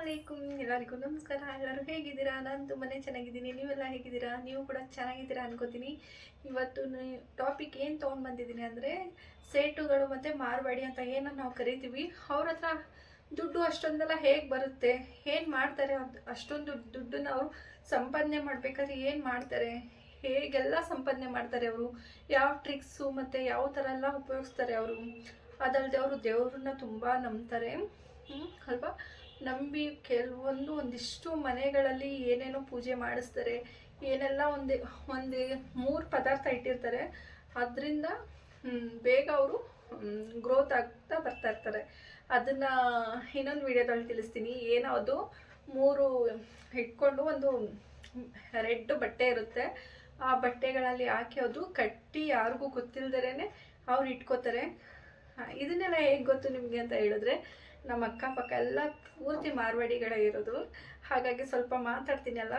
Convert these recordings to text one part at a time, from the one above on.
ಅಲೈಕುಮ್ ಎಲ್ಲರಿಗೂ ನಮಸ್ಕಾರ. ಎಲ್ಲರೂ ಹೇಗಿದ್ದೀರಾ? ನಾನು ತುಂಬಾ ಚೆನ್ನಾಗಿದ್ದೀನಿ. ನೀವೆಲ್ಲ ಹೇಗಿದ್ದೀರಾ? ನೀವು ಕೂಡ ಚೆನ್ನಾಗಿದ್ದೀರಾ ಅನ್ಕೋತೀನಿ. ಇವತ್ತು ಟಾಪಿಕ್ ಏನು ತೊಗೊಂಡು ಬಂದಿದ್ದೀನಿ ಅಂದರೆ ಸೇಟುಗಳು ಮತ್ತು ಮಾರ್ವಾಡಿ ಅಂತ ಏನೋ ನಾವು ಕರಿತೀವಿ. ಅವ್ರ ಹತ್ರ ದುಡ್ಡು ಅಷ್ಟೊಂದೆಲ್ಲ ಹೇಗೆ ಬರುತ್ತೆ? ಏನು ಮಾಡ್ತಾರೆ? ಅಷ್ಟೊಂದು ದುಡ್ಡನ್ನ ಅವರು ಸಂಪಾದನೆ ಮಾಡಬೇಕಾದ್ರೆ ಏನು ಮಾಡ್ತಾರೆ? ಹೇಗೆಲ್ಲ ಸಂಪಾದನೆ ಮಾಡ್ತಾರೆ ಅವರು? ಯಾವ ಟ್ರಿಕ್ಸು ಮತ್ತು ಯಾವ ಥರ ಎಲ್ಲ ಉಪಯೋಗಿಸ್ತಾರೆ ಅವರು? ಅದಲ್ಲದೆ ಅವರು ದೇವ್ರನ್ನ ತುಂಬ ನಂಬ್ತಾರೆ. ಅಲ್ವಾ? ನಂಬಿ ಕೆಲವೊಂದು ಒಂದಿಷ್ಟು ಮನೆಗಳಲ್ಲಿ ಏನೇನೋ ಪೂಜೆ ಮಾಡಿಸ್ತಾರೆ, ಏನೆಲ್ಲ ಒಂದು ಒಂದು ಮೂರು ಪದಾರ್ಥ ಇಟ್ಟಿರ್ತಾರೆ. ಅದರಿಂದ ಬೇಗ ಅವರು ಗ್ರೋತ್ ಆಗ್ತಾ ಬರ್ತಾ ಇರ್ತಾರೆ. ಅದನ್ನು ಇನ್ನೊಂದು ವಿಡಿಯೋದಲ್ಲಿ ತಿಳಿಸ್ತೀನಿ. ಏನೋ ಅದು ಮೂರು ಇಟ್ಕೊಂಡು ಒಂದು ರೆಡ್ ಬಟ್ಟೆ ಇರುತ್ತೆ. ಆ ಬಟ್ಟೆಗಳಲ್ಲಿ ಹಾಕಿ ಅದು ಕಟ್ಟಿ ಯಾರಿಗೂ ಗೊತ್ತಿಲ್ದೇನೆ ಅವ್ರು ಇಟ್ಕೋತಾರೆ. ಇದನ್ನೆಲ್ಲ ಹೇಗೆ ಗೊತ್ತು ನಿಮಗೆ ಅಂತ ಹೇಳಿದ್ರೆ ನಮ್ಮ ಅಕ್ಕಪಕ್ಕ ಎಲ್ಲ ಪೂರ್ತಿ ಮಾರ್ವಾಡಿಗಳೇ ಇರೋದು. ಹಾಗಾಗಿ ಸ್ವಲ್ಪ ಮಾತಾಡ್ತೀನಲ್ಲ.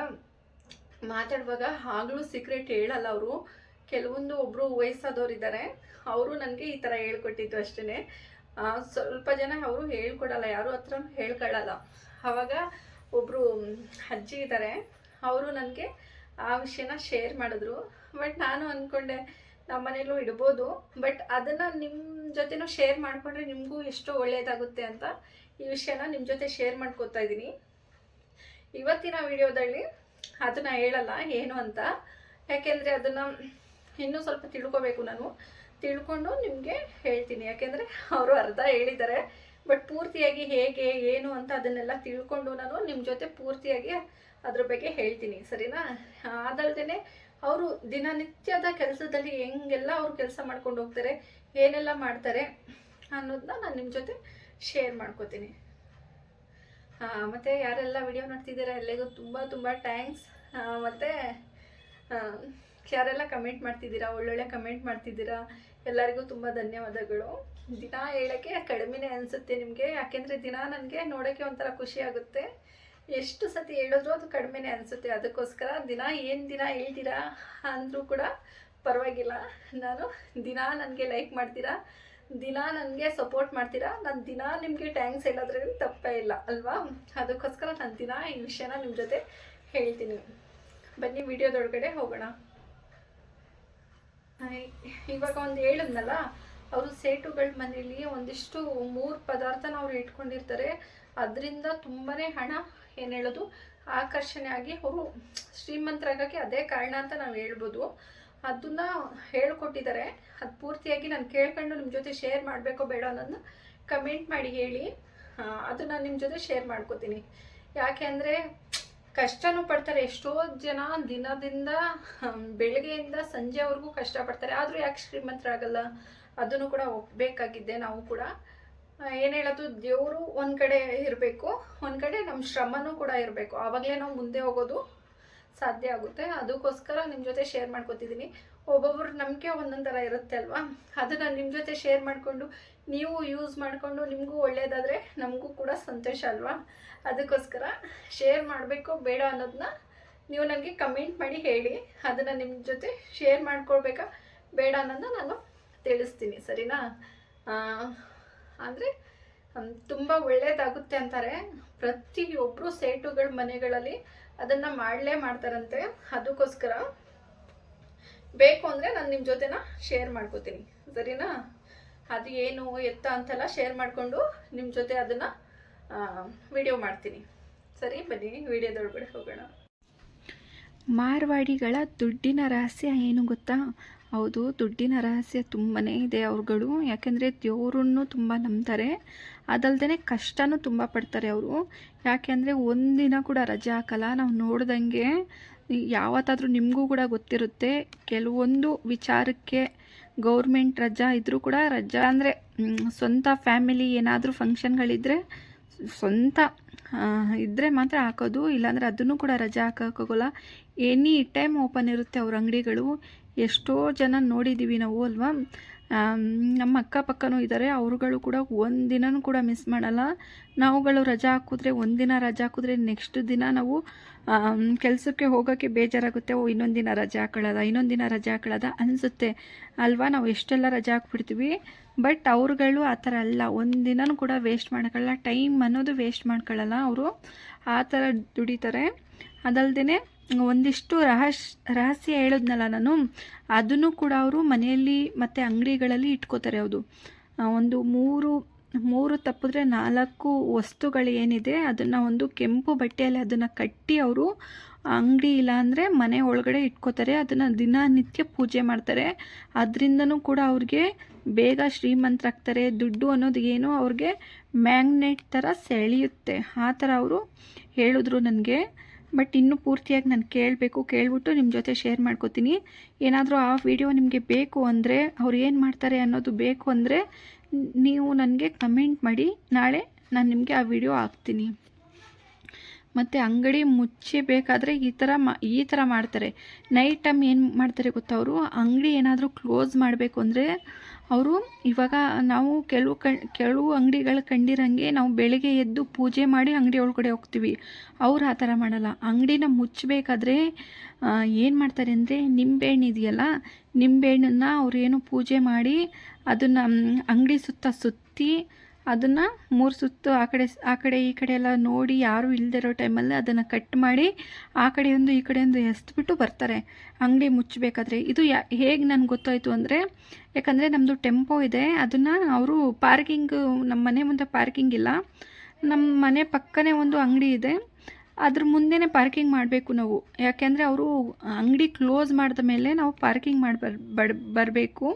ಮಾತಾಡುವಾಗ ಆಗಲೂ ಸೀಕ್ರೆಟ್ ಹೇಳಲ್ಲ ಅವರು. ಕೆಲವೊಂದು ಒಬ್ಬರು ವಯಸ್ಸಾದವ್ರು ಇದ್ದಾರೆ ಅವರು ನನಗೆ ಈ ಥರ ಹೇಳ್ಕೊಟ್ಟಿದ್ದು ಅಷ್ಟೇ ಸ್ವಲ್ಪ ಜನ ಅವರು ಹೇಳ್ಕೊಡಲ್ಲ, ಯಾರು ಹತ್ರ ಹೇಳ್ಕೊಳ್ಳಲ್ಲ ಆವಾಗ ಒಬ್ಬರು ಅಜ್ಜಿ ಇದ್ದಾರೆ ಅವರು ನನಗೆ ಆ ವಿಷಯನ ಶೇರ್ ಮಾಡಿದ್ರು. ಬಟ್ ನಾನು ಅಂದ್ಕೊಂಡೆ ನಮ್ಮ ಮನೇಲೂ ಇಡ್ಬೋದು ಬಟ್ ಅದನ್ನು ನಿಮ್ಮ ಜೊತೆನೂ ಶೇರ್ ಮಾಡಿಕೊಂಡ್ರೆ ನಿಮಗೂ ಎಷ್ಟು ಒಳ್ಳೆಯದಾಗುತ್ತೆ ಅಂತ ಈ ವಿಷಯನ ನಿಮ್ಮ ಜೊತೆ ಶೇರ್ ಮಾಡ್ಕೋತಾ ಇದ್ದೀನಿ ಇವತ್ತಿನ ವಿಡಿಯೋದಲ್ಲಿ ಅದನ್ನು ಹೇಳಲ್ಲ, ಏನು ಅಂತ. ಯಾಕೆಂದರೆ ಅದನ್ನು ಇನ್ನೂ ಸ್ವಲ್ಪ ತಿಳ್ಕೊಬೇಕು ನಾನು. ತಿಳ್ಕೊಂಡು ನಿಮಗೆ ಹೇಳ್ತೀನಿ. ಯಾಕೆಂದರೆ ಅವರು ಅರ್ಧ ಹೇಳಿದ್ದಾರೆ ಬಟ್ ಪೂರ್ತಿಯಾಗಿ ಹೇಗೆ, ಏನು ಅಂತ ಅದನ್ನೆಲ್ಲ ತಿಳ್ಕೊಂಡು ನಾನು ನಿಮ್ಮ ಜೊತೆ ಪೂರ್ತಿಯಾಗಿ ಅದ್ರ ಬಗ್ಗೆ ಹೇಳ್ತೀನಿ. ಸರಿನಾ? ಅದಲ್ದೇ ಅವರು ದಿನನಿತ್ಯದ ಕೆಲಸದಲ್ಲಿ ಹೆಂಗೆಲ್ಲ ಅವರು ಕೆಲಸ ಮಾಡ್ಕೊಂಡು ಹೋಗ್ತಾರೆ, ಏನೆಲ್ಲ ಮಾಡ್ತಾರೆ ಅನ್ನೋದನ್ನ ನಾನು ನಿಮ್ಮ ಜೊತೆ ಶೇರ್ ಮಾಡ್ಕೋತೀನಿ. ಮತ್ತು ಯಾರೆಲ್ಲ ವಿಡಿಯೋ ನೋಡ್ತಿದ್ದೀರಾ ಎಲ್ಲರಿಗೂ ತುಂಬ ತುಂಬ ಥ್ಯಾಂಕ್ಸ್ ಮತ್ತು ಯಾರೆಲ್ಲ ಕಮೆಂಟ್ ಮಾಡ್ತಿದ್ದೀರಾ, ಒಳ್ಳೊಳ್ಳೆ ಕಮೆಂಟ್ ಮಾಡ್ತಿದ್ದೀರಾ, ಎಲ್ಲರಿಗೂ ತುಂಬ ಧನ್ಯವಾದಗಳು. ದಿನ ಹೇಳೋಕ್ಕೆ ಕಡಿಮೆನೇ ಅನಿಸುತ್ತೆ ನಿಮಗೆ, ಯಾಕೆಂದರೆ ದಿನ ನನಗೆ ನೋಡೋಕ್ಕೆ ಒಂಥರ ಖುಷಿ ಆಗುತ್ತೆ. ಎಷ್ಟು ಸತಿ ಹೇಳಿದ್ರು ಅದು ಕಡಿಮೆನೇ ಅನಿಸುತ್ತೆ. ಅದಕ್ಕೋಸ್ಕರ ದಿನ ಏನು ದಿನ ಹೇಳ್ತೀರಾ ಅಂದರೂ ಕೂಡ ಪರವಾಗಿಲ್ಲ. ನಾನು ದಿನ ನನಗೆ ಲೈಕ್ ಮಾಡ್ತೀರಾ? ದಿನ ನನಗೆ ಸಪೋರ್ಟ್ ಮಾಡ್ತೀರಾ? ನಾನು ದಿನ ನಿಮಗೆ ಟ್ಯಾಂಕ್ಸ್ ಹೇಳೋದ್ರಲ್ಲಿ ತಪ್ಪೇ ಇಲ್ಲ ಅಲ್ವಾ? ಅದಕ್ಕೋಸ್ಕರ ನಾನು ದಿನ ಈ ವಿಷಯನ ನಿಮ್ಮ ಜೊತೆ ಹೇಳ್ತೀನಿ. ಬನ್ನಿ ವಿಡಿಯೋದೊಳಗಡೆ ಹೋಗೋಣ. ಇವಾಗ ಒಂದು ಹೇಳಿದ್ನಲ್ಲ, ಅವರು ಸೇಟುಗಳ ಮನೆಯಲ್ಲಿ ಒಂದಿಷ್ಟು ಮೂರು ಪದಾರ್ಥನ ಅವ್ರು ಇಟ್ಕೊಂಡಿರ್ತಾರೆ. ಅದರಿಂದ ತುಂಬಾ ಹಣ ಏನು ಹೇಳೋದು? ಆಕರ್ಷಣೆ ಆಗಿ ಅವರು ಶ್ರೀಮಂತರಾಗಕ್ಕೆ ಅದೇ ಕಾರಣ ಅಂತ ನಾವು ಹೇಳ್ಬೋದು. ಅದನ್ನ ಹೇಳ್ಕೊಟ್ಟಿದ್ದಾರೆ ಅದು ಪೂರ್ತಿಯಾಗಿ ನಾನು ಕೇಳ್ಕೊಂಡು ನಿಮ್ಮ ಜೊತೆ ಶೇರ್ ಮಾಡಬೇಕೋ ಬೇಡ ಅನ್ನೋದನ್ನ ಕಮೆಂಟ್ ಮಾಡಿ ಹೇಳಿ. ಅದು ನಾನು ನಿಮ್ಮ ಜೊತೆ ಶೇರ್ ಮಾಡ್ಕೋತೀನಿ. ಯಾಕೆ ಅಂದರೆ ಕಷ್ಟನೂ ಪಡ್ತಾರೆ. ಎಷ್ಟೋ ಜನ ದಿನದಿಂದ ಬೆಳಗ್ಗೆಯಿಂದ ಸಂಜೆವರೆಗೂ ಕಷ್ಟಪಡ್ತಾರೆ. ಆದರೂ ಯಾಕೆ ಶ್ರೀಮಂತರಾಗಲ್ಲ? ಅದನ್ನು ಕೂಡ ಒಪ್ಪಬೇಕಾಗಿದ್ದೆ ನಾವು ಕೂಡ. ಏನು ಹೇಳೋದು? ದೇವರು ಒಂದು ಕಡೆ ಇರಬೇಕು, ಒಂದು ಕಡೆ ನಮ್ಮ ಶ್ರಮನೂ ಕೂಡ ಇರಬೇಕು. ಆವಾಗಲೇ ನಾವು ಮುಂದೆ ಹೋಗೋದು ಸಾಧ್ಯ ಆಗುತ್ತೆ. ಅದಕ್ಕೋಸ್ಕರ ನಿಮ್ಮ ಜೊತೆ ಶೇರ್ ಮಾಡ್ಕೊತಿದ್ದೀನಿ ಒಬ್ಬೊಬ್ಬರ ನಂಬಿಕೆ ಒಂದೊಂದು ಥರ ಇರುತ್ತೆ ಅಲ್ವಾ? ಅದನ್ನು ನಿಮ್ಮ ಜೊತೆ ಶೇರ್ ಮಾಡಿಕೊಂಡು, ನೀವು ಯೂಸ್ ಮಾಡಿಕೊಂಡು ನಿಮಗೂ ಒಳ್ಳೆಯದಾದರೆ ನಮಗೂ ಕೂಡ ಸಂತೋಷ ಅಲ್ವಾ? ಅದಕ್ಕೋಸ್ಕರ ಶೇರ್ ಮಾಡಬೇಕು ಬೇಡ ಅನ್ನೋದನ್ನ ನೀವು ನನಗೆ ಕಮೆಂಟ್ ಮಾಡಿ ಹೇಳಿ. ಅದನ್ನು ನಿಮ್ಮ ಜೊತೆ ಶೇರ್ ಮಾಡ್ಕೊಳ್ಬೇಕಾ ಬೇಡ ಅನ್ನೋದನ್ನ ನಾನು ತಿಳಿಸ್ತೀನಿ, ಸರಿನಾ? ಅಂದರೆ ತುಂಬ ಒಳ್ಳೆಯದಾಗುತ್ತೆ ಅಂತಾರೆ. ಪ್ರತಿಯೊಬ್ಬರು ಸೇಟುಗಳ ಮನೆಗಳಲ್ಲಿ ಅದನ್ನು ಮಾಡಲೇ ಮಾಡ್ತಾರಂತೆ. ಅದಕ್ಕೋಸ್ಕರ ಬೇಕು ಅಂದರೆ ನಾನು ನಿಮ್ಮ ಜೊತೆನ ಶೇರ್ ಮಾಡ್ಕೋತೀನಿ. ಸರಿನಾ? ಅದು ಏನು ಎತ್ತ ಅಂತೆಲ್ಲ ಶೇರ್ ಮಾಡಿಕೊಂಡು ನಿಮ್ಮ ಜೊತೆ ಅದನ್ನು ವಿಡಿಯೋ ಮಾಡ್ತೀನಿ. ಸರಿ, ಬನ್ನಿ, ವಿಡಿಯೋದೊಳಗಡೆ ಹೋಗೋಣ. ಮಾರ್ವಾಡಿಗಳ ದುಡ್ಡಿನ ರಹಸ್ಯ ಏನು ಗೊತ್ತಾ? ಹೌದು, ದುಡ್ಡಿನ ರಹಸ್ಯ ತುಂಬಾ ಇದೆ ಅವ್ರುಗಳು. ಯಾಕೆಂದರೆ ದೇವ್ರನ್ನು ತುಂಬ ನಂಬ್ತಾರೆ. ಅದಲ್ಲದೇ ಕಷ್ಟನೂ ತುಂಬ ಪಡ್ತಾರೆ ಅವರು. ಯಾಕೆಂದರೆ ಒಂದಿನ ಕೂಡ ರಜೆ ಹಾಕಲ್ಲ. ನಾವು ನೋಡ್ದಂಗೆ ಯಾವತ್ತಾದರೂ ನಿಮಗೂ ಕೂಡ ಗೊತ್ತಿರುತ್ತೆ. ಕೆಲವೊಂದು ವಿಚಾರಕ್ಕೆ ಗೌರ್ಮೆಂಟ್ ರಜಾ ಇದ್ದರೂ ಕೂಡ ರಜಾ ಅಂದರೆ ಸ್ವಂತ ಫ್ಯಾಮಿಲಿ ಏನಾದರೂ ಫಂಕ್ಷನ್ಗಳಿದ್ದರೆ ಸ್ವಂತ ಇದ್ದರೆ ಮಾತ್ರ ಹಾಕೋದು. ಇಲ್ಲಾಂದರೆ ಅದನ್ನು ಕೂಡ ರಜೆ ಹಾಕೋಕ್ಕಾಗೋಲ್ಲ ಎನಿ ಟೈಮ್ ಓಪನ್ ಇರುತ್ತೆ ಅವ್ರ ಅಂಗಡಿಗಳು. ಎಷ್ಟೋ ಜನ ನೋಡಿದ್ದೀವಿ ನಾವು, ಅಲ್ವಾ? ನಮ್ಮ ಅಕ್ಕಪಕ್ಕನೂ ಇದ್ದಾರೆ. ಅವರುಗಳು ಕೂಡ ಒಂದಿನನೂ ಕೂಡ ಮಿಸ್ ಮಾಡಲ್ಲ. ನಾವುಗಳು ರಜಾ ಹಾಕಿದ್ರೆ, ಒಂದಿನ ರಜಾ ಹಾಕಿದ್ರೆ ನೆಕ್ಸ್ಟ್ ದಿನ ನಾವು ಕೆಲಸಕ್ಕೆ ಹೋಗೋಕ್ಕೆ ಬೇಜಾರಾಗುತ್ತೆ. ಓ, ಇನ್ನೊಂದು ದಿನ ರಜೆ ಹಾಕೊಳ್ಳೋದ ಇನ್ನೊಂದು ದಿನ ರಜೆ ಹಾಕೊಳ್ಳೋದ ಅನಿಸುತ್ತೆ. ಅಲ್ವಾ? ನಾವು ಎಷ್ಟೆಲ್ಲ ರಜೆ ಹಾಕ್ಬಿಡ್ತೀವಿ. ಬಟ್ ಅವ್ರುಗಳು ಆ ಥರ ಅಲ್ಲ. ಒಂದಿನನೂ ಕೂಡ ವೇಸ್ಟ್ ಮಾಡ್ಕೊಳ್ಳಲ್ಲ. ಟೈಮ್ ಅನ್ನೋದು ವೇಸ್ಟ್ ಮಾಡ್ಕೊಳ್ಳಲ್ಲ. ಅವರು ಆ ಥರ ದುಡಿತಾರೆ. ಅದಲ್ಲದೆ ಒಂದಿಷ್ಟು ರಹಸ್, ರಹಸ್ಯ ಹೇಳಿದ್ನಲ್ಲ ನಾನು, ಅದನ್ನು ಕೂಡ ಅವರು ಮನೆಯಲ್ಲಿ ಮತ್ತು ಅಂಗಡಿಗಳಲ್ಲಿ ಇಟ್ಕೋತಾರೆ ಅದು ಒಂದು ಮೂರು ಮೂರು ತಪ್ಪಿದ್ರೆ ನಾಲ್ಕು ವಸ್ತುಗಳು ಏನಿದೆ ಅದನ್ನು ಒಂದು ಕೆಂಪು ಬಟ್ಟೆಯಲ್ಲಿ ಅದನ್ನು ಕಟ್ಟಿ ಅವರು ಅಂಗಡಿ ಇಲ್ಲಾಂದರೆ ಮನೆ ಒಳಗಡೆ ಇಟ್ಕೋತಾರೆ, ಅದನ್ನು ದಿನನಿತ್ಯ ಪೂಜೆ ಮಾಡ್ತಾರೆ. ಅದರಿಂದನೂ ಕೂಡ ಅವ್ರಿಗೆ ಬೇಗ ಶ್ರೀಮಂತರಾಗ್ತಾರೆ, ದುಡ್ಡು ಅನ್ನೋದು ಏನೋ ಅವ್ರಿಗೆ ಮ್ಯಾಗ್ನೆಟ್ ಥರ ಸೆಳೆಯುತ್ತೆ. ಆ ಥರ ಅವರು ಹೇಳಿದ್ರು ನನಗೆ. ಬಟ್ ಇನ್ನೂ ಪೂರ್ತಿಯಾಗಿ ನಾನು ಕೇಳಬೇಕು, ಕೇಳ್ಬಿಟ್ಟು ನಿಮ್ಮ ಜೊತೆ ಶೇರ್ ಮಾಡ್ಕೋತೀನಿ. ಏನಾದರೂ ಆ ವಿಡಿಯೋ ನಿಮಗೆ ಬೇಕು ಅಂದರೆ, ಅವ್ರು ಏನು ಮಾಡ್ತಾರೆ ಅನ್ನೋದು ಬೇಕು ಅಂದರೆ, ನೀವು ನನಗೆ ಕಮೆಂಟ್ ಮಾಡಿ. ನಾಳೆ ನಾನು ನಿಮಗೆ ಆ ವಿಡಿಯೋ ಹಾಕ್ತೀನಿ. ಮತ್ತು ಅಂಗಡಿ ಮುಚ್ಚಬೇಕಾದ್ರೆ ಈ ಥರ ಮಾ, ಈ ಥರ ಮಾಡ್ತಾರೆ. ನೈಟ್ ಟೈಮ್ ಏನು ಮಾಡ್ತಾರೆ ಗೊತ್ತಾ ಅವರು? ಅಂಗಡಿ ಏನಾದರೂ ಕ್ಲೋಸ್ ಮಾಡಬೇಕು ಅಂದರೆ ಅವರು ಇವಾಗ ನಾವು ಕೆಲವು ಕ, ಕೆಲವು ಅಂಗಡಿಗಳು ಕಂಡಿರಂಗೆ ನಾವು ಬೆಳಗ್ಗೆ ಎದ್ದು ಪೂಜೆ ಮಾಡಿ ಅಂಗಡಿ ಒಳಗಡೆ ಹೋಗ್ತೀವಿ. ಅವ್ರು ಆ ಥರ ಮಾಡಲ್ಲ. ಅಂಗಡಿನ ಮುಚ್ಚಬೇಕಾದ್ರೆ ಏನು ಮಾಡ್ತಾರೆ ಅಂದರೆ ನಿಂಬೆಹಣ್ಣು ಇದೆಯಲ್ಲ, ನಿಂಬೆಹಣ್ಣನ್ನು ಅವರೇನು ಪೂಜೆ ಮಾಡಿ ಅದನ್ನು ಅಂಗಡಿ ಸುತ್ತ ಸುತ್ತಿ ಅದನ್ನು ಮೂರು ಸುತ್ತು ಆ ಕಡೆ ಆ ಕಡೆ ಈ ಕಡೆ ಎಲ್ಲ ನೋಡಿ ಯಾರೂ ಇಲ್ದಿರೋ ಟೈಮಲ್ಲಿ ಅದನ್ನು ಕಟ್ ಮಾಡಿ ಆ ಕಡೆಯೊಂದು ಈ ಕಡೆಯೊಂದು ಎಸ್ಬಿಟ್ಟು ಬರ್ತಾರೆ. ಅಂಗಡಿ ಮುಚ್ಚಬೇಕಾದ್ರೆ ಇದು ಯಾ, ಹೇಗೆ ನನಗೆ ಗೊತ್ತಾಯಿತು ಅಂದರೆ, ಯಾಕಂದರೆ ನಮ್ಮದು ಟೆಂಪೋ ಇದೆ. ಅದನ್ನು ಅವರು ಪಾರ್ಕಿಂಗ್ ನಮ್ಮ ಮನೆ ಮುಂದೆ ಪಾರ್ಕಿಂಗ್ ಇಲ್ಲ. ನಮ್ಮ ಮನೆ ಪಕ್ಕನೇ ಒಂದು ಅಂಗಡಿ ಇದೆ. ಅದ್ರ ಮುಂದೆನೇ ಪಾರ್ಕಿಂಗ್ ಮಾಡಬೇಕು ನಾವು. ಯಾಕೆಂದರೆ ಅವರು ಅಂಗಡಿ ಕ್ಲೋಸ್ ಮಾಡಿದ ಮೇಲೆ ನಾವು ಪಾರ್ಕಿಂಗ್ ಮಾಡಿ ಬರ್, ಬರಬೇಕು.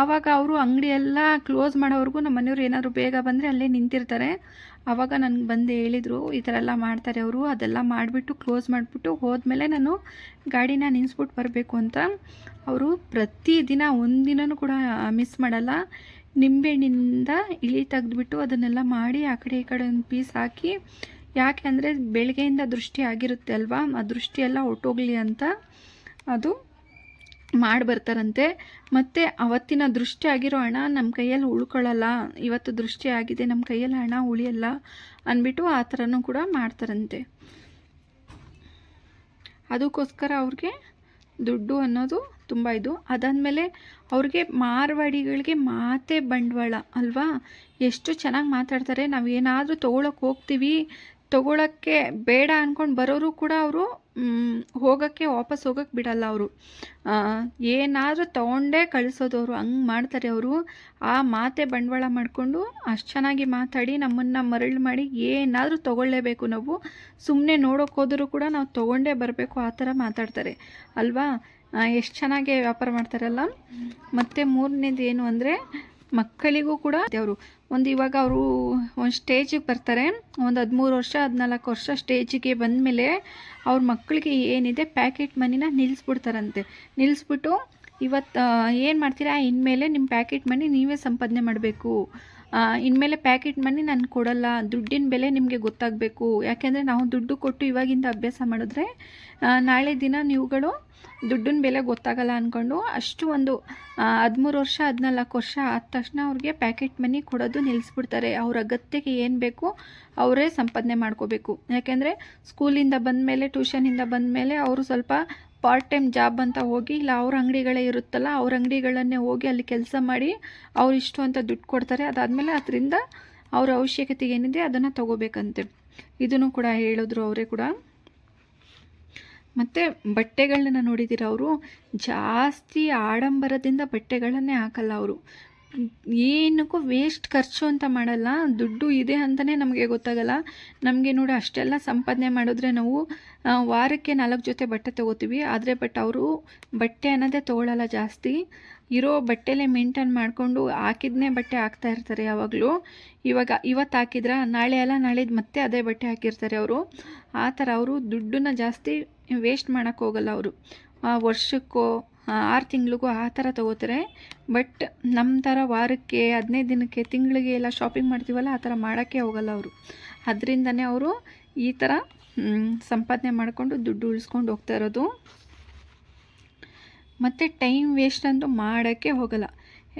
ಆವಾಗ ಅವರು ಅಂಗಡಿ ಎಲ್ಲ ಕ್ಲೋಸ್ ಮಾಡೋವರೆಗೂ ನಮ್ಮ ಮನೆಯವ್ರು ಏನಾದರೂ ಬೇಗ ಬಂದರೆ ಅಲ್ಲೇ ನಿಂತಿರ್ತಾರೆ. ಆವಾಗ ನನಗೆ ಬಂದು ಹೇಳಿದರು, ಈ ಥರ ಎಲ್ಲ ಮಾಡ್ತಾರೆ ಅವರು, ಅದೆಲ್ಲ ಮಾಡಿಬಿಟ್ಟು ಕ್ಲೋಸ್ ಮಾಡಿಬಿಟ್ಟು ಹೋದ್ಮೇಲೆ ನಾನು ಗಾಡಿನ ನಿಲ್ಲಿಸ್ಬಿಟ್ಟು ಬರಬೇಕು ಅಂತ. ಅವರು ಪ್ರತಿದಿನ ಒಂದಿನೂ ಕೂಡ ಮಿಸ್ ಮಾಡಲ್ಲ. ನಿಂಬೆಹಣ್ಣಿಂದ ಇಳಿ ತೆಗೆದುಬಿಟ್ಟು ಅದನ್ನೆಲ್ಲ ಮಾಡಿ ಆ ಕಡೆ ಈ ಕಡೆ ಒಂದು ಪೀಸ್ ಹಾಕಿ, ಯಾಕೆ ಅಂದರೆ ಬೆಳಗ್ಗೆಯಿಂದ ದೃಷ್ಟಿ ಆಗಿರುತ್ತೆ ಅಲ್ವಾ? ಆ ದೃಷ್ಟಿಯೆಲ್ಲ ಹೊಟ್ಟೋಗ್ಲಿ ಅಂತ. ಅದು ಮಾಡಿ ಬರ್ತಾರಂತೆ ಮತ್ತು ಅವತ್ತಿನ ದೃಷ್ಟಿ ಆಗಿರೋ ಹಣ ನಮ್ಮ ಕೈಯಲ್ಲಿ ಉಳ್ಕೊಳ್ಳಲ್ಲ. ಇವತ್ತು ದೃಷ್ಟಿ ಆಗಿದೆ ನಮ್ಮ ಕೈಯಲ್ಲಿ ಹಣ ಉಳಿಯಲ್ಲ ಅಂದ್ಬಿಟ್ಟು ಆ ಥರನೂ ಕೂಡ ಮಾಡ್ತಾರಂತೆ. ಅದಕ್ಕೋಸ್ಕರ ಅವ್ರಿಗೆ ದುಡ್ಡು ಅನ್ನೋದು ತುಂಬ ಇದು. ಅದಾದಮೇಲೆ ಅವ್ರಿಗೆ ಮಾರ್ವಾಡಿಗಳಿಗೆ ಮಾತೇ ಬಂಡವಾಳ, ಅಲ್ವಾ? ಎಷ್ಟು ಚೆನ್ನಾಗಿ ಮಾತಾಡ್ತಾರೆ. ನಾವು ಏನಾದರೂ ತೊಗೊಳಕ್ಕೆ ಹೋಗ್ತೀವಿ. ತೊಗೊಳಕ್ಕೆ ಬೇಡ ಅಂದ್ಕೊಂಡು ಬರೋರು ಕೂಡ ಅವರು ಹೋಗೋಕ್ಕೆ ವಾಪಸ್ ಹೋಗೋಕ್ಕೆ ಬಿಡಲ್ಲ ಅವರು. ಏನಾದರೂ ತೊಗೊಂಡೇ ಕಳಿಸೋದು ಅವರು. ಹಂಗೆ ಮಾಡ್ತಾರೆ ಅವರು. ಆ ಮಾತೆ ಬಂಡವಾಳ ಮಾಡಿಕೊಂಡು ಅಷ್ಟು ಚೆನ್ನಾಗಿ ಮಾತಾಡಿ ನಮ್ಮನ್ನು ಮರಳು ಮಾಡಿ ಏನಾದರೂ ತೊಗೊಳ್ಳೇಬೇಕು ನಾವು. ಸುಮ್ಮನೆ ನೋಡೋಕೆ ಹೋದರೂ ಕೂಡ ನಾವು ತೊಗೊಂಡೇ ಬರಬೇಕು ಆ ಥರ ಮಾತಾಡ್ತಾರೆ. ಅಲ್ವಾ? ಎಷ್ಟು ಚೆನ್ನಾಗಿ ವ್ಯಾಪಾರ ಮಾಡ್ತಾರಲ್ಲ? ಮತ್ತು ಮೂರನೇದು ಏನು ಅಂದರೆ ಮಕ್ಕಳಿಗೂ ಕೂಡ ಅವರು. ಒಂದು ಇವಾಗ ಅವರು ಒಂದು ಸ್ಟೇಜಿಗೆ ಬರ್ತಾರೆ. ಒಂದು ಹದಿಮೂರು ವರ್ಷ, ಹದಿನಾಲ್ಕು ವರ್ಷ ಸ್ಟೇಜಿಗೆ ಬಂದಮೇಲೆ ಅವ್ರ ಮಕ್ಕಳಿಗೆ ಏನಿದೆ ಪ್ಯಾಕೆಟ್ ಮನಿನ ನಿಲ್ಲಿಸ್ಬಿಡ್ತಾರಂತೆ ನಿಲ್ಲಿಸ್ಬಿಟ್ಟು ಇವತ್ತು ಏನು ಮಾಡ್ತೀರಾ? ಇನ್ಮೇಲೆ ನಿಮ್ಮ ಪ್ಯಾಕೆಟ್ ಮನಿ ನೀವೇ ಸಂಪಾದನೆ ಮಾಡಬೇಕು. ಇನ್ಮೇಲೆ ಪ್ಯಾಕೆಟ್ ಮನಿ ನಾನು ಕೊಡಲ್ಲ. ದುಡ್ಡಿನ ಬೆಲೆ ನಿಮಗೆ ಗೊತ್ತಾಗಬೇಕು. ಯಾಕೆಂದರೆ ನಾವು ದುಡ್ಡು ಕೊಟ್ಟು ಇವಾಗಿಂದ ಅಭ್ಯಾಸ ಮಾಡಿದ್ರೆ ನಾಳೆ ದಿನ ನೀವುಗಳು ದುಡ್ಡಿನ ಬೆಲೆ ಗೊತ್ತಾಗಲ್ಲ ಅಂದ್ಕೊಂಡು ಅಷ್ಟು ಒಂದು ಹದಿಮೂರು ವರ್ಷ, ಹದಿನಾಲ್ಕು ವರ್ಷ ಆದ ತಕ್ಷಣ ಅವ್ರಿಗೆ ಪ್ಯಾಕೆಟ್ ಮನಿ ಕೊಡೋದು ನಿಲ್ಲಿಸ್ಬಿಡ್ತಾರೆ ಅವ್ರ ಅಗತ್ಯಕ್ಕೆ ಏನು ಬೇಕು ಅವರೇ ಸಂಪಾದನೆ ಮಾಡ್ಕೋಬೇಕು. ಯಾಕೆಂದರೆ ಸ್ಕೂಲಿಂದ ಬಂದಮೇಲೆ, ಟ್ಯೂಷನಿಂದ ಬಂದಮೇಲೆ ಅವರು ಸ್ವಲ್ಪ ಪಾರ್ಟ್ ಟೈಮ್ ಜಾಬ್ ಅಂತ ಹೋಗಿ, ಇಲ್ಲ ಅವ್ರ ಅಂಗಡಿಗಳೇ ಇರುತ್ತಲ್ಲ, ಅವ್ರ ಅಂಗಡಿಗಳನ್ನೇ ಹೋಗಿ ಅಲ್ಲಿ ಕೆಲಸ ಮಾಡಿ ಅವ್ರು ಇಷ್ಟು ಅಂತ ದುಡ್ಡು ಕೊಡ್ತಾರೆ. ಅದಾದಮೇಲೆ ಅದರಿಂದ ಅವ್ರ ಅವಶ್ಯಕತೆಗೆ ಏನಿದೆ ಅದನ್ನು ತಗೋಬೇಕಂತೆ. ಇದನ್ನು ಕೂಡ ಹೇಳಿದ್ರು ಅವರೇ ಕೂಡ. ಮತ್ತು ಬಟ್ಟೆಗಳನ್ನ ನೋಡಿದ್ದೀರ ಅವರು? ಜಾಸ್ತಿ ಆಡಂಬರದಿಂದ ಬಟ್ಟೆಗಳನ್ನೇ ಹಾಕಲ್ಲ ಅವರು. ಏನಕ್ಕೂ ವೇಸ್ಟ್ ಖರ್ಚು ಅಂತ ಮಾಡಲ್ಲ. ದುಡ್ಡು ಇದೆ ಅಂತಲೇ ನಮಗೆ ಗೊತ್ತಾಗಲ್ಲ. ನಮಗೆ ನೋಡಿ ಅಷ್ಟೆಲ್ಲ ಸಂಪಾದನೆ ಮಾಡಿದ್ರೆ ನಾವು ವಾರಕ್ಕೆ ನಾಲ್ಕು ಜೊತೆ ಬಟ್ಟೆ ತೊಗೋತೀವಿ. ಆದರೆ ಬಟ್ ಅವರು ಬಟ್ಟೆ ಅನ್ನೋದೇ ತೊಗೊಳಲ್ಲ ಜಾಸ್ತಿ. ಇರೋ ಬಟ್ಟೆಲೇ ಮೇಂಟೈನ್ ಮಾಡಿಕೊಂಡು ಹಾಕಿದ್ನೇ ಬಟ್ಟೆ ಹಾಕ್ತಾ ಇರ್ತಾರೆ ಯಾವಾಗಲೂ. ಇವಾಗ ಇವತ್ತು ಹಾಕಿದ್ರ? ನಾಳೆ ಅಲ್ಲ ನಾಳೆ ಮತ್ತೆ ಅದೇ ಬಟ್ಟೆ ಹಾಕಿರ್ತಾರೆ ಅವರು. ಆ ಥರ ಅವರು ದುಡ್ಡನ್ನ ಜಾಸ್ತಿ ವೇಸ್ಟ್ ಮಾಡೋಕ್ಕೆ ಹೋಗಲ್ಲ ಅವರು. ವರ್ಷಕ್ಕೋ ಆರು ತಿಂಗಳಿಗೂ ಆ ಥರ ತೊಗೋತಾರೆ. ಬಟ್ ನಮ್ಮ ಥರ ವಾರಕ್ಕೆ ಹದಿನೈದು ದಿನಕ್ಕೆ ತಿಂಗಳಿಗೆ ಎಲ್ಲ ಶಾಪಿಂಗ್ ಮಾಡ್ತೀವಲ್ಲ, ಆ ಥರ ಮಾಡೋಕ್ಕೆ ಹೋಗಲ್ಲ ಅವರು. ಅದರಿಂದನೇ ಅವರು ಈ ಥರ ಸಂಪಾದನೆ ಮಾಡಿಕೊಂಡು ದುಡ್ಡು ಉಳಿಸ್ಕೊಂಡು ಹೋಗ್ತಾ ಇರೋದು. ಮತ್ತು ಟೈಮ್ ವೇಸ್ಟ್ ಅಂತೂ ಮಾಡೋಕ್ಕೆ ಹೋಗಲ್ಲ.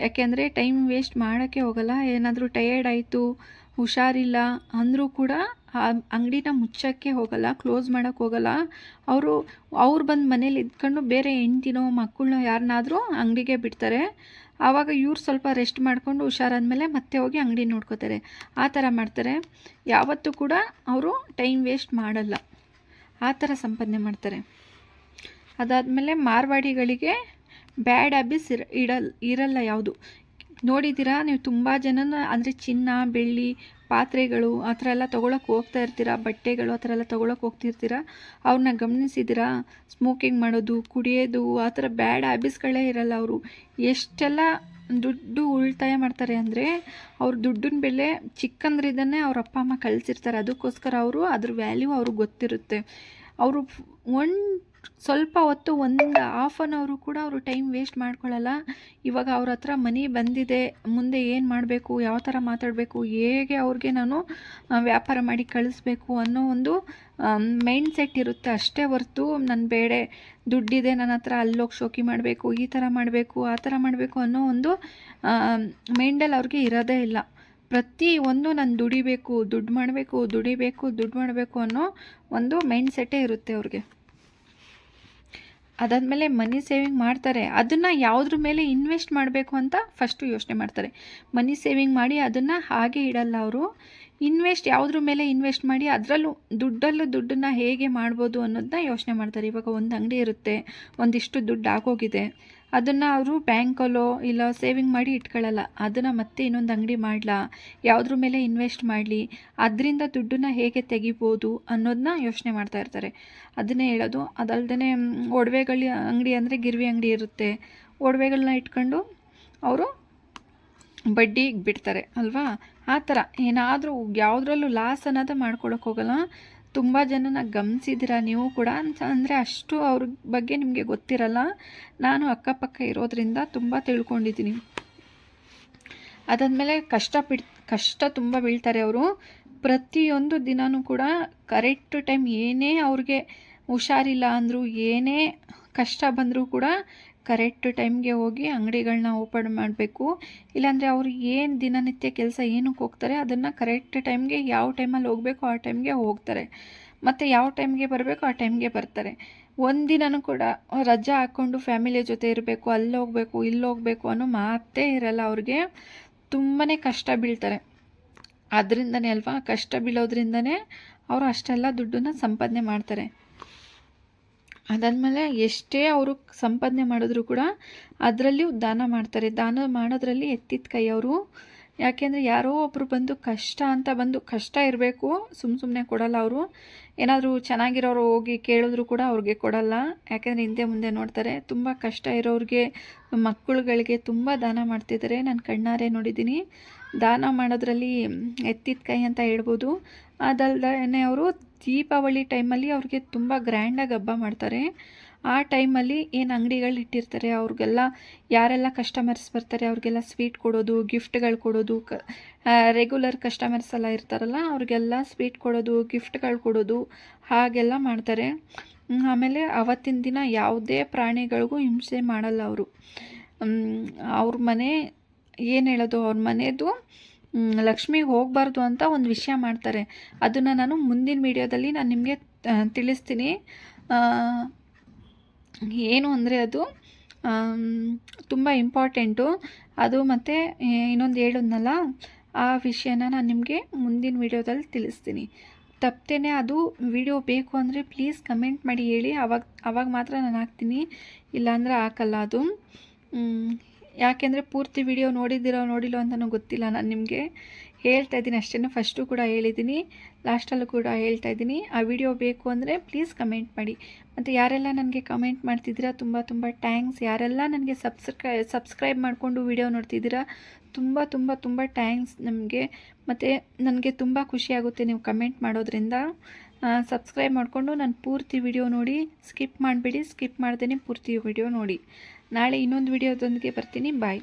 ಯಾಕೆಂದರೆ ಟೈಮ್ ವೇಸ್ಟ್ ಮಾಡೋಕ್ಕೆ ಹೋಗಲ್ಲ. ಏನಾದರೂ ಟಯರ್ಡ್ ಆಯಿತು, ಹುಷಾರಿಲ್ಲ ಅಂದರೂ ಕೂಡ ಅಂಗಡಿನ ಮುಚ್ಚೋಕ್ಕೆ ಹೋಗಲ್ಲ ಕ್ಲೋಸ್ ಮಾಡೋಕ್ಕೆ ಹೋಗಲ್ಲ. ಅವರು, ಅವ್ರು ಬಂದು ಮನೇಲಿ ಇದ್ಕೊಂಡು ಬೇರೆ ಹೆಂಡ್ತಿನೋ, ಮಕ್ಕಳನ್ನೋ ಯಾರನ್ನಾದರೂ ಅಂಗಡಿಗೆ ಬಿಡ್ತಾರೆ. ಆವಾಗ ಇವ್ರು ಸ್ವಲ್ಪ ರೆಸ್ಟ್ ಮಾಡಿಕೊಂಡು ಹುಷಾರಾದಮೇಲೆ ಮತ್ತೆ ಹೋಗಿ ಅಂಗಡಿ ನೋಡ್ಕೋತಾರೆ. ಆ ಥರ ಮಾಡ್ತಾರೆ. ಯಾವತ್ತೂ ಕೂಡ ಅವರು ಟೈಮ್ ವೇಸ್ಟ್ ಮಾಡಲ್ಲ. ಆ ಥರ ಸಂಪಾದನೆ ಮಾಡ್ತಾರೆ. ಅದಾದಮೇಲೆ ಮಾರ್ವಾಡಿಗಳಿಗೆ ಬ್ಯಾಡ್ ಹ್ಯಾಬಿಟ್ಸ್ ಇರ, ಇಡಲ್, ಇರಲ್ಲ ಯಾವುದು. ನೋಡಿದ್ದೀರಾ? ನೀವು ತುಂಬ ಜನನ, ಅಂದರೆ ಚಿನ್ನ, ಬೆಳ್ಳಿ ಪಾತ್ರೆಗಳು, ಆ ಥರ ಎಲ್ಲ ತೊಗೊಳಕ್ಕೆ ಹೋಗ್ತಾ ಇರ್ತೀರಾ? ಬಟ್ಟೆಗಳು ಆ ಥರ ಎಲ್ಲ ತೊಗೊಳಕ್ಕೆ ಹೋಗ್ತಿರ್ತೀರಾ? ಅವ್ರನ್ನ ಗಮನಿಸಿದ್ದೀರಾ? ಸ್ಮೋಕಿಂಗ್ ಮಾಡೋದು, ಕುಡಿಯೋದು, ಆ ಥರ ಬ್ಯಾಡ್ ಹ್ಯಾಬಿಟ್ಸ್ಗಳೇ ಇರಲ್ಲ ಅವರು. ಎಷ್ಟೆಲ್ಲ ದುಡ್ಡು ಉಳಿತಾಯ ಮಾಡ್ತಾರೆ ಅಂದರೆ ಅವ್ರ ದುಡ್ಡಿನ ಬೆಲೆ ಚಿಕ್ಕಂದ್ರಿಂದನೇ ಅವ್ರ ಅಪ್ಪ, ಅಮ್ಮ ಕಳಿಸಿರ್ತಾರೆ. ಅದಕ್ಕೋಸ್ಕರ ಅವರು ಅದ್ರ ವ್ಯಾಲ್ಯೂ ಅವ್ರಿಗೆ ಗೊತ್ತಿರುತ್ತೆ. ಅವರು ಒಂದು ಸ್ವಲ್ಪ ಹೊತ್ತು ಒಂದು ಹಾಫ್ ಆನ್ ಅವರು ಕೂಡ ಅವರು ಟೈಮ್ ವೇಸ್ಟ್ ಮಾಡ್ಕೊಳ್ಳಲ್ಲ ಇವಾಗ ಅವ್ರ ಹತ್ರ ಮನಿ ಬಂದಿದೆ, ಮುಂದೆ ಏನು ಮಾಡಬೇಕು, ಯಾವ ಥರ ಮಾತಾಡಬೇಕು, ಹೇಗೆ ಅವ್ರಿಗೆ ನಾನು ವ್ಯಾಪಾರ ಮಾಡಿ ಕಳಿಸ್ಬೇಕು ಅನ್ನೋ ಒಂದು ಮೈಂಡ್ ಸೆಟ್ ಇರುತ್ತೆ ಅಷ್ಟೇ ಹೊರ್ತು ನನ್ನ ಬೇಡೆ. ದುಡ್ಡಿದೆ ನನ್ನ ಹತ್ರ, ಅಲ್ಲೋಗಿ ಶೋಕಿ ಮಾಡಬೇಕು, ಈ ಥರ ಮಾಡಬೇಕು, ಆ ಥರ ಮಾಡಬೇಕು ಅನ್ನೋ ಒಂದು ಮೈಂಡಲ್ಲಿ ಅವ್ರಿಗೆ ಇರೋದೇ ಇಲ್ಲ. ಪ್ರತಿ ಒಂದು ನಾನು ದುಡಿಬೇಕು, ದುಡ್ಡು ಮಾಡಬೇಕು, ದುಡಿಬೇಕು, ದುಡ್ಡು ಮಾಡಬೇಕು ಅನ್ನೋ ಒಂದು ಮೈಂಡ್ ಸೆಟ್ಟೇ ಇರುತ್ತೆ ಅವ್ರಿಗೆ. ಅದಾದಮೇಲೆ ಮನಿ ಸೇವಿಂಗ್ ಮಾಡ್ತಾರೆ. ಅದನ್ನು ಯಾವುದ್ರ ಮೇಲೆ ಇನ್ವೆಸ್ಟ್ ಮಾಡಬೇಕು ಅಂತ ಫಸ್ಟು ಯೋಚನೆ ಮಾಡ್ತಾರೆ. ಮನಿ ಸೇವಿಂಗ್ ಮಾಡಿ ಅದನ್ನು ಹಾಗೆ ಇಡಲ್ಲ ಅವರು. ಇನ್ವೆಸ್ಟ್ ಯಾವುದ್ರ ಮೇಲೆ ಇನ್ವೆಸ್ಟ್ ಮಾಡಿ ಅದರಲ್ಲೂ ದುಡ್ಡಲ್ಲೂ ದುಡ್ಡನ್ನು ಹೇಗೆ ಮಾಡ್ಬೋದು ಅನ್ನೋದನ್ನ ಯೋಚನೆ ಮಾಡ್ತಾರೆ. ಇವಾಗ ಒಂದು ಅಂಗಡಿ ಇರುತ್ತೆ, ಒಂದಿಷ್ಟು ದುಡ್ಡು ಆಗೋಗಿದೆ. ಅದನ್ನು ಅವರು ಬ್ಯಾಂಕಲ್ಲೋ ಇಲ್ಲ ಸೇವಿಂಗ್ ಮಾಡಿ ಇಟ್ಕೊಳ್ಳಲ್ಲ. ಅದನ್ನು ಮತ್ತೆ ಇನ್ನೊಂದು ಅಂಗಡಿ ಮಾಡಲಾ? ಯಾವುದ್ರ ಮೇಲೆ ಇನ್ವೆಸ್ಟ್ ಮಾಡಲಿ? ಅದರಿಂದ ದುಡ್ಡನ್ನ ಹೇಗೆ ತೆಗಿಬೋದು ಅನ್ನೋದನ್ನ ಯೋಚನೆ ಮಾಡ್ತಾ ಇರ್ತಾರೆ. ಅದನ್ನೇ ಹೇಳೋದು ಅದಲ್ಲದೇ ಒಡವೆಗಳ ಅಂಗಡಿ ಅಂದರೆ ಗಿರ್ವಿ ಅಂಗಡಿ ಇರುತ್ತೆ. ಒಡವೆಗಳನ್ನ ಇಟ್ಕೊಂಡು ಅವರು ಬಡ್ಡಿಗೆ ಬಿಡ್ತಾರೆ, ಅಲ್ವಾ? ಆ ಥರ. ಏನಾದರೂ ಯಾವುದ್ರಲ್ಲೂ ಲಾಸ್ ಅನ್ನೋದು ಮಾಡ್ಕೊಳಕ್ಕೆ ಹೋಗಲ್ಲ. ತುಂಬ ಜನನ ಗಮನಿಸಿದ್ದೀರಾ ನೀವು ಕೂಡ ಅಂತ ಅಂದರೆ ಅಷ್ಟು ಅವ್ರ ಬಗ್ಗೆ ನಿಮಗೆ ಗೊತ್ತಿರಲ್ಲ. ನಾನು ಅಕ್ಕಪಕ್ಕ ಇರೋದ್ರಿಂದ ತುಂಬ ತಿಳ್ಕೊಂಡಿದ್ದೀನಿ. ಅದಾದಮೇಲೆ ಕಷ್ಟ ಬಿಡ್ ಕಷ್ಟ ತುಂಬ ಬೀಳ್ತಾರೆ ಅವರು. ಪ್ರತಿಯೊಂದು ದಿನವೂ ಕೂಡ ಕರೆಕ್ಟ್ ಟೈಮ್ ಏನೇ ಅವ್ರಿಗೆ ಹುಷಾರಿಲ್ಲ ಅಂದರೂ, ಏನೇ ಕಷ್ಟ ಬಂದರೂ ಕೂಡ ಕರೆಕ್ಟ್ ಟೈಮ್ಗೆ ಹೋಗಿ ಅಂಗಡಿಗಳನ್ನ ಓಪನ್ ಮಾಡಬೇಕು. ಇಲ್ಲಾಂದರೆ ಅವರು ಏನು ದಿನನಿತ್ಯ ಕೆಲಸ ಏನಕ್ಕೆ ಹೋಗ್ತಾರೆ, ಅದನ್ನು ಕರೆಕ್ಟ್ ಟೈಮ್ಗೆ ಯಾವ ಟೈಮಲ್ಲಿ ಹೋಗಬೇಕು ಆ ಟೈಮ್ಗೆ ಹೋಗ್ತಾರೆ. ಮತ್ತು ಯಾವ ಟೈಮ್ಗೆ ಬರಬೇಕು ಆ ಟೈಮ್ಗೆ ಬರ್ತಾರೆ. ಒಂದಿನನೂ ಕೂಡ ರಜಾ ಹಾಕ್ಕೊಂಡು ಫ್ಯಾಮಿಲಿಯ ಜೊತೆ ಇರಬೇಕು, ಅಲ್ಲಿ ಹೋಗಬೇಕು, ಇಲ್ಲಿ ಹೋಗಬೇಕು ಅನ್ನೋ ಮಾತೇ ಇರಲ್ಲ ಅವ್ರಿಗೆ. ತುಂಬಾ ಕಷ್ಟ ಬೀಳ್ತಾರೆ. ಅದರಿಂದನೇ ಅಲ್ವಾ? ಕಷ್ಟ ಬೀಳೋದ್ರಿಂದನೇ ಅವರು ಅಷ್ಟೆಲ್ಲ ದುಡ್ಡನ್ನು ಸಂಪಾದನೆ ಮಾಡ್ತಾರೆ. ಅದಾದಮೇಲೆ ಎಷ್ಟೇ ಅವರು ಸಂಪಾದನೆ ಮಾಡಿದ್ರು ಕೂಡ ಅದರಲ್ಲಿ ದಾನ ಮಾಡ್ತಾರೆ. ದಾನ ಮಾಡೋದ್ರಲ್ಲಿ ಎತ್ತಿದ ಕೈ ಅವರು ಯಾಕೆಂದರೆ ಯಾರೋ ಒಬ್ಬರು ಬಂದು ಕಷ್ಟ ಅಂತ ಬಂದು ಕಷ್ಟ ಇರಬೇಕು ಸುಮ್ಮ ಸುಮ್ಮನೆ ಕೊಡಲ್ಲ ಅವರು. ಏನಾದರೂ ಚೆನ್ನಾಗಿರೋರು ಹೋಗಿ ಕೇಳಿದ್ರು ಕೂಡ ಅವ್ರಿಗೆ ಕೊಡಲ್ಲ. ಯಾಕೆಂದರೆ ಹಿಂದೆ ಮುಂದೆ ನೋಡ್ತಾರೆ, ತುಂಬ ಕಷ್ಟ ಇರೋರಿಗೆ, ಮಕ್ಕಳುಗಳಿಗೆ ತುಂಬ ದಾನ ಮಾಡ್ತಿದ್ದಾರೆ. ನಾನು ಕಣ್ಣಾರೆ ನೋಡಿದ್ದೀನಿ. ದಾನ ಮಾಡೋದ್ರಲ್ಲಿ ಎತ್ತಿದ ಕೈ ಅಂತ ಹೇಳ್ಬೋದು. ಅದಲ್ದೇ ಅವರು ದೀಪಾವಳಿ ಟೈಮಲ್ಲಿ ಅವ್ರಿಗೆ ತುಂಬ ಗ್ರ್ಯಾಂಡಾಗಿ ಹಬ್ಬ ಮಾಡ್ತಾರೆ. ಆ ಟೈಮಲ್ಲಿ ಏನು ಅಂಗಡಿಗಳು ಇಟ್ಟಿರ್ತಾರೆ ಅವ್ರಿಗೆಲ್ಲ ಯಾರೆಲ್ಲ ಕಸ್ಟಮರ್ಸ್ ಬರ್ತಾರೆ ಅವ್ರಿಗೆಲ್ಲ ಸ್ವೀಟ್ ಕೊಡೋದು ಗಿಫ್ಟ್ಗಳು ಕೊಡೋದು ಕ ರೆಗ್ಯುಲರ್ ಕಸ್ಟಮರ್ಸ್ ಎಲ್ಲ ಇರ್ತಾರಲ್ಲ ಅವ್ರಿಗೆಲ್ಲ ಸ್ವೀಟ್ ಕೊಡೋದು ಗಿಫ್ಟ್ಗಳು ಕೊಡೋದು ಹಾಗೆಲ್ಲ ಮಾಡ್ತಾರೆ. ಆಮೇಲೆ ಅವತ್ತಿನ ದಿನ ಯಾವುದೇ ಪ್ರಾಣಿಗಳಿಗೂ ಹಿಂಸೆ ಮಾಡಲ್ಲ ಅವರು. ಅವ್ರ ಮನೆ ಏನು ಹೇಳೋದು ಅವ್ರ ಮನೆದು ಮ್, ಲಕ್ಷ್ಮಿಗೆ ಹೋಗಬಾರ್ದು ಅಂತ ಒಂದು ವಿಷಯ ಮಾಡ್ತಾರೆ. ಅದನ್ನು ನಾನು ಮುಂದಿನ ವೀಡಿಯೋದಲ್ಲಿ ನಾನು ನಿಮಗೆ ತಿಳಿಸ್ತೀನಿ. ಏನು ಅಂದರೆ ಅದು ತುಂಬ ಇಂಪಾರ್ಟೆಂಟು. ಅದು ಮತ್ತು ಇನ್ನೊಂದು ಹೇಳಿದ್ನಲ್ಲ, ಆ ವಿಷಯನ ನಾನು ನಿಮಗೆ ಮುಂದಿನ ವಿಡಿಯೋದಲ್ಲಿ ತಿಳಿಸ್ತೀನಿ. ತಪ್ಪದೇನೆ ಅದು ವಿಡಿಯೋ ಬೇಕು ಅಂದರೆ ಪ್ಲೀಸ್ ಕಮೆಂಟ್ ಮಾಡಿ ಹೇಳಿ. ಅವಾಗ ಅವಾಗ ಮಾತ್ರ ನಾನು ಹಾಕ್ತೀನಿ. ಇಲ್ಲಾಂದರೆ ಹಾಕಲ್ಲ ಅದು. ಯಾಕೆಂದರೆ ಪೂರ್ತಿ ವಿಡಿಯೋ ನೋಡಿದ್ದೀರೋ ನೋಡಿಲ್ಲೋ ಅಂತಲೂ ಗೊತ್ತಿಲ್ಲ ನಾನು ನಿಮಗೆ. ಹೇಳ್ತಾ ಇದ್ದೀನಿ ಅಷ್ಟೇ ಫಸ್ಟು ಕೂಡ ಹೇಳಿದ್ದೀನಿ. ಲಾಸ್ಟಲ್ಲೂ ಕೂಡ ಹೇಳ್ತಾ ಇದ್ದೀನಿ. ಆ ವಿಡಿಯೋ ಬೇಕು ಅಂದರೆ ಪ್ಲೀಸ್ ಕಮೆಂಟ್ ಮಾಡಿ. ಮತ್ತು ಯಾರೆಲ್ಲ ನನಗೆ ಕಮೆಂಟ್ ಮಾಡ್ತಿದ್ದೀರಾ, ತುಂಬ ತುಂಬ ಟ್ಯಾಂಕ್ಸ್ ಯಾರೆಲ್ಲ ನನಗೆ ಸಬ್ಸ್ಕ್ರೈ ಸಬ್ಸ್ಕ್ರೈಬ್ ಮಾಡಿಕೊಂಡು ವಿಡಿಯೋ ನೋಡ್ತಿದ್ದೀರಾ, ತುಂಬ ತುಂಬ ತುಂಬ ಟ್ಯಾಂಕ್ಸ್ ನಮಗೆ. ಮತ್ತು ನನಗೆ ತುಂಬ ಖುಷಿಯಾಗುತ್ತೆ ನೀವು ಕಮೆಂಟ್ ಮಾಡೋದ್ರಿಂದ. ಸಬ್ಸ್ಕ್ರೈಬ್ ಮಾಡಿಕೊಂಡು ನಾನು ಪೂರ್ತಿ ವಿಡಿಯೋ ನೋಡಿ. ಸ್ಕಿಪ್ ಮಾಡಿಬಿಡಿ. ಸ್ಕಿಪ್ ಮಾಡ್ದೇ ಪೂರ್ತಿ ವಿಡಿಯೋ ನೋಡಿ. ನಾಳೆ ಇನ್ನೊಂದು ವಿಡಿಯೋದೊಂದಿಗೆ ಬರ್ತೀನಿ. ಬಾಯ್